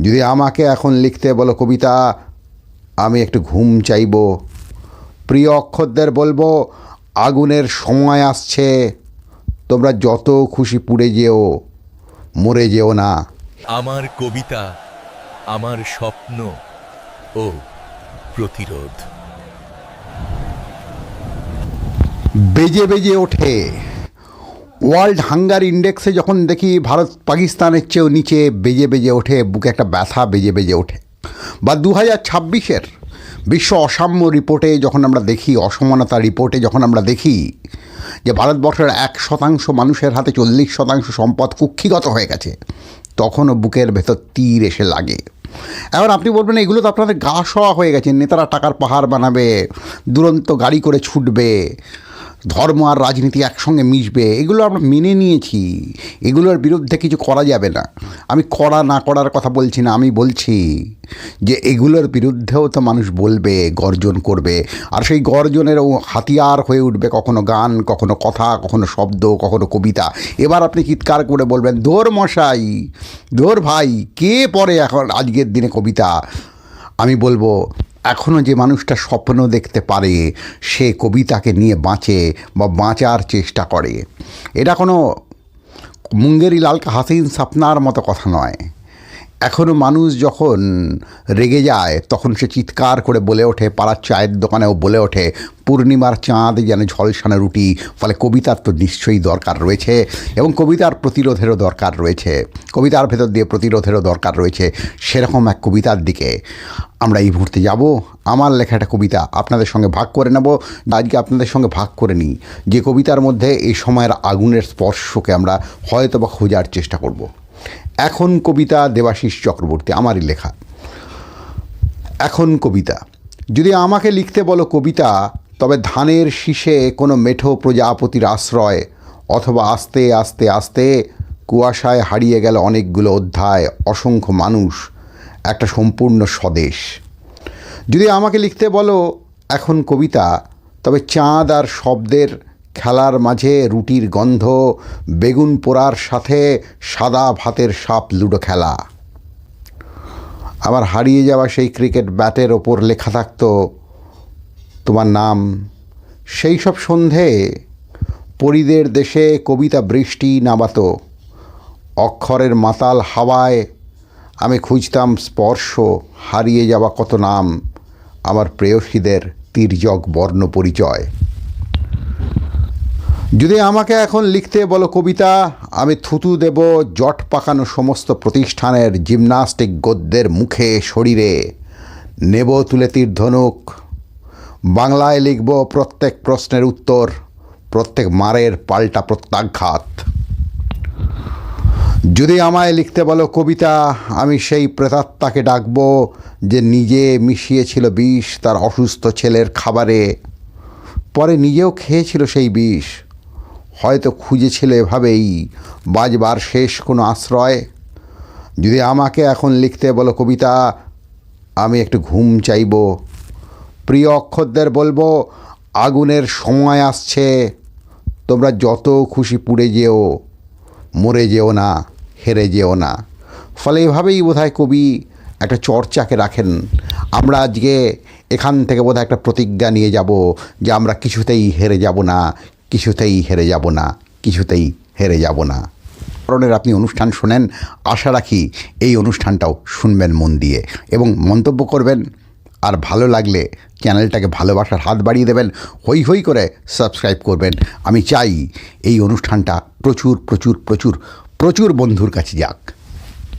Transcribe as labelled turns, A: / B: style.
A: যদি আমাকে এখন লিখতে বলো কবিতা আমি একটু ঘুম চাইব। প্রিয় অক্ষরদের বলব আগুনের সময় আসছে। তোমরা যত খুশি পুড়ে যেও মরে যেও না।
B: আমার কবিতা আমার স্বপ্ন ও প্রতিরোধ।
A: বেজে বেজে ওঠে। ওয়ার্ল্ড হাঙ্গার ইন্ডেক্সে যখন দেখি ভারত পাকিস্তানের চেয়েও নিচে বেজে বেজে ওঠে, বুকে একটা ব্যথা বেজে বেজে ওঠে। বা দু হাজার ছাব্বিশের বিশ্ব অসাম্য রিপোর্টে যখন আমরা দেখি, অসমানতা রিপোর্টে যখন আমরা দেখি যে ভারতবর্ষের এক শতাংশ মানুষের হাতে চল্লিশ শতাংশ সম্পদ কুক্ষিগত হয়ে গেছে, তখনও বুকের ভেতর তীর এসে লাগে। এখন আপনি বলবেন, এগুলো তো আপনাদের গা শোয়া হয়ে গেছে, নেতারা টাকার পাহাড় বানাবে, দুরন্ত গাড়ি করে ছুটবে ধর্ম আর রাজনীতি একসঙ্গে মিশবে, এগুলো আমরা মেনে নিয়েছি। এগুলোর বিরুদ্ধে কিছু করা যাবে না। আমি করা না করার কথা বলছি না, আমি বলছি যে এগুলোর বিরুদ্ধেও তো মানুষ বলবে, গর্জন করবে। আর সেই গর্জনেরও হাতিয়ার হয়ে উঠবে কখনো গান, কখনো কথা, কখনো শব্দ, কখনো কবিতা। এবার আপনি চিৎকার করে বলবেন দোর মশাই দোর ভাই, কে পড়ে এখন আজকের দিনে কবিতা? আমি বলব এখনও যে মানুষটা স্বপ্ন দেখতে পারে, সে কবিতাকে নিয়ে বাঁচে বা বাঁচার চেষ্টা করে। এটা কোনো মুঙ্গেরি লালকা হাসিন সাপনার মতো কথা নয়। এখনও মানুষ যখন রেগে যায়, তখন সে চিৎকার করে বলে ওঠে, পাড়ার চায়ের দোকানেও বলে ওঠে, পূর্ণিমার চাঁদ যেন ঝলসানো রুটি, ফলে কবিতার তো নিশ্চয়ই দরকার রয়েছে এবং কবিতার প্রতিরোধেরও দরকার রয়েছে। কবিতার ভেতর দিয়ে প্রতিরোধেরও দরকার রয়েছে। সেরকম এক কবিতার দিকে আমরা এই মুহূর্তে যাব। আমার লেখা একটা কবিতা আপনাদের সঙ্গে ভাগ করে নেব। আজকে আপনাদের সঙ্গে ভাগ করে নিই। যে কবিতার মধ্যে এই সময়ের আগুনের স্পর্শকে আমরা হয়তো বা খোঁজার চেষ্টা করব। এখন কবিতা দেবাশিস চক্রবর্তী, আমারই লেখা। এখন কবিতা। যদি আমাকে লিখতে বলো কবিতা, তবে ধানের শীষে কোনো মেঠো প্রজাপতির আশ্রয়, অথবা আস্তে আস্তে আস্তে কুয়াশায় হারিয়ে গেল অনেকগুলো অধ্যায়, অসংখ্য মানুষ, একটা সম্পূর্ণ স্বদেশ। যদি আমাকে লিখতে বলো এখন কবিতা, তবে চাঁদ আর শব্দের খেলার মাঝে রুটির গন্ধ, বেগুন পোড়ার সাথে সাদা ভাতের সাপ লুডো খেলা। আমার হারিয়ে যাওয়া সেই ক্রিকেট ব্যাটের ওপর লেখা থাকতো, তোমার নাম? সেই সব সন্ধে পরিদের দেশে কবিতা বৃষ্টি নামাতো। অক্ষরের মাতাল হাওয়ায় আমি খুঁজতাম স্পর্শ, হারিয়ে যাওয়া কত নাম? আমার প্রেয়সীদের তির্যক বর্ণ পরিচয়। যদি আমাকে এখন লিখতে বলো কবিতা, আমি থুতু দেব জট পাকানো সমস্ত প্রতিষ্ঠানের জিমনাস্টিক গদ্যের মুখে, শরীরে। নেব তুলে তীর্ধনুক বাংলায় লিখব প্রত্যেক প্রশ্নের উত্তর, প্রত্যেক মারের পাল্টা প্রত্যাঘাত। যদি আমায় লিখতে বলো কবিতা, আমি সেই প্রেতাত্মাকে ডাকব যে নিজে মিশিয়েছিল বিষ তার অসুস্থ ছেলের খাবারে। পরে নিজেও খেয়েছিল সেই বিষ। হয়তো খুঁজেছিল এভাবেই, বাজবার শেষ কোনো আশ্রয়? যদি আমাকে এখন লিখতে বলো কবিতা, আমি একটু ঘুম চাইব। প্রিয় অক্ষরদের বলব, আগুনের সময় আসছে। তোমরা যত খুশি পুড়ে যেও, মরে যেও না, হেরে যেও না। ফলে এভাবেই বোধহয় কবি একটা চর্চাকে রাখেন। আমরা আজকে এখান থেকে বোধহয় একটা প্রতিজ্ঞা নিয়ে যাব যে আমরা কিছুতেই হেরে যাব না কিছুতেই হেরে যাব না, কিছুতেই হেরে যাব না। ধরনের আপনি অনুষ্ঠান শোনেন, আশা রাখি এই অনুষ্ঠানটাও শুনবেন মন দিয়ে এবং মন্তব্য করবেন, আর ভালো লাগলে চ্যানেলটাকে ভালোবাসার হাত বাড়িয়ে দেবেন হই হই করে সাবস্ক্রাইব করবেন। আমি চাই এই অনুষ্ঠানটা প্রচুর প্রচুর প্রচুর প্রচুর বন্ধুর কাছে যাক।